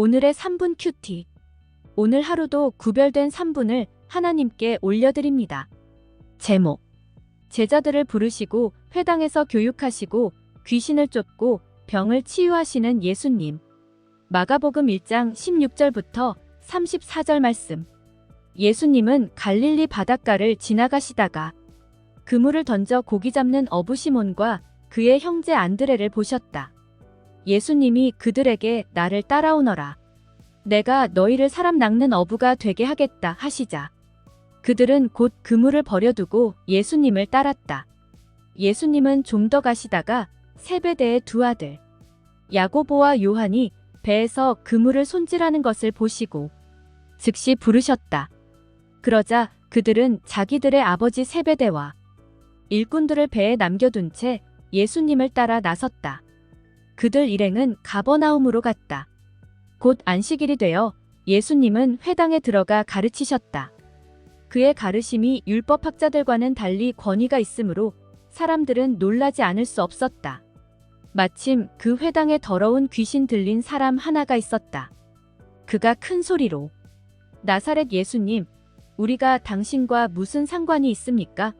오늘의 3분 큐티. 오늘 하루도 구별된 3분을 하나님께 올려드립니다. 제목. 제자들을 부르시고 회당에서 교육하시고 귀신을 쫓고 병을 치유하시는 예수님. 마가복음 1장 16절부터 34절 말씀. 예수님은 갈릴리 바닷가를 지나가시다가 그물을 던져 고기 잡는 어부 시몬과 그의 형제 안드레를 보셨다. 예수님이 그들에게 나를 따라오너라. 내가 너희를 사람 낚는 어부가 되게 하겠다 하시자. 그들은 곧 그물을 버려두고 예수님을 따랐다. 예수님은 좀 더 가시다가 세베대의 두 아들 야고보와 요한이 배에서 그물을 손질하는 것을 보시고 즉시 부르셨다. 그러자 그들은 자기들의 아버지 세베대와 일꾼들을 배에 남겨둔 채 예수님을 따라 나섰다. 그들 일행은 가버나움으로 갔다. 곧 안식일이 되어 예수님은 회당에 들어가 가르치셨다. 그의 가르심이 율법학자들과는 달리 권위가 있으므로 사람들은 놀라지 않을 수 없었다. 마침 그 회당에 더러운 귀신 들린 사람 하나가 있었다. 그가 큰 소리로 나사렛 예수님, 우리가 당신과 무슨 상관이 있습니까?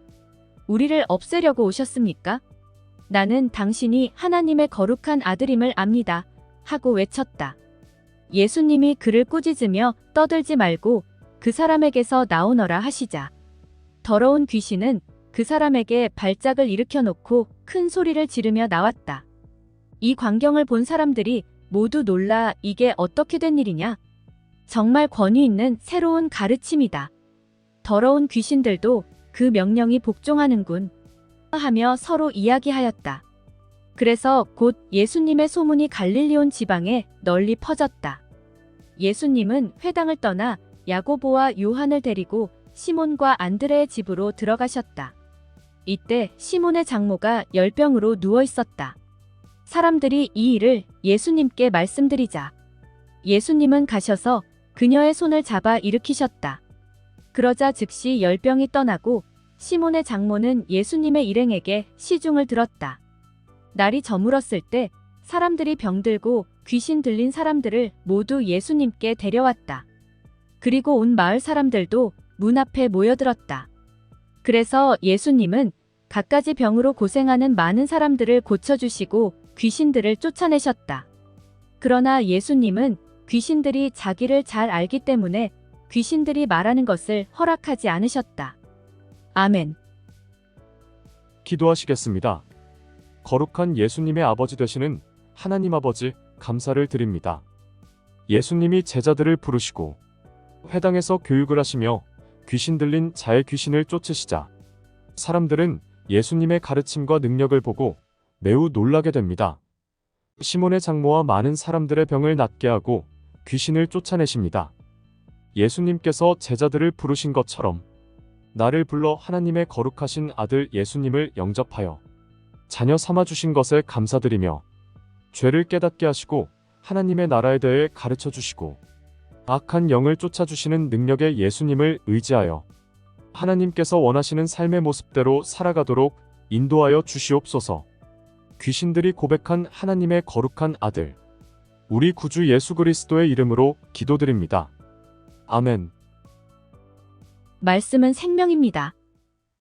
우리를 없애려고 오셨습니까? 나는 당신이 하나님의 거룩한 아들임을 압니다. 하고 외쳤다. 예수님이 그를 꾸짖으며 떠들지 말고 그 사람에게서 나오너라 하시자. 더러운 귀신은 그 사람에게 발작을 일으켜 놓고 큰 소리를 지르며 나왔다. 이 광경을 본 사람들이 모두 놀라 이게 어떻게 된 일이냐? 정말 권위 있는 새로운 가르침이다. 더러운 귀신들도 그 명령이 복종하는군. 하며 서로 이야기하였다. 그래서 곧 예수님의 소문이 갈릴리온 지방에 널리 퍼졌다. 예수님은 회당을 떠나 야고보와 요한을 데리고 시몬과 안드레의 집으로 들어가셨다. 이때 시몬의 장모가 열병으로 누워 있었다. 사람들이 이 일을 예수님께 말씀드리자 예수님은 가셔서 그녀의 손을 잡아 일으키셨다. 그러자 즉시 열병이 떠나고 시몬의 장모는 예수님의 일행에게 시중을 들었다. 날이 저물었을 때 사람들이 병들고 귀신 들린 사람들을 모두 예수님께 데려왔다. 그리고 온 마을 사람들도 문 앞에 모여들었다. 그래서 예수님은 갖가지 병으로 고생하는 많은 사람들을 고쳐주시고 귀신들을 쫓아내셨다. 그러나 예수님은 귀신들이 자기를 잘 알기 때문에 귀신들이 말하는 것을 허락하지 않으셨다. 아멘. 기도하시겠습니다. 거룩한 예수님의 아버지 되시는 하나님 아버지 감사를 드립니다. 예수님이 제자들을 부르시고 회당에서 교육을 하시며 귀신 들린 자의 귀신을 쫓으시자 사람들은 예수님의 가르침과 능력을 보고 매우 놀라게 됩니다. 시몬의 장모와 많은 사람들의 병을 낫게 하고 귀신을 쫓아내십니다. 예수님께서 제자들을 부르신 것처럼 나를 불러 하나님의 거룩하신 아들 예수님을 영접하여 자녀 삼아 주신 것에 감사드리며 죄를 깨닫게 하시고 하나님의 나라에 대해 가르쳐 주시고 악한 영을 쫓아 주시는 능력의 예수님을 의지하여 하나님께서 원하시는 삶의 모습대로 살아가도록 인도하여 주시옵소서. 귀신들이 고백한 하나님의 거룩한 아들 우리 구주 예수 그리스도의 이름으로 기도드립니다. 아멘. 말씀은 생명입니다.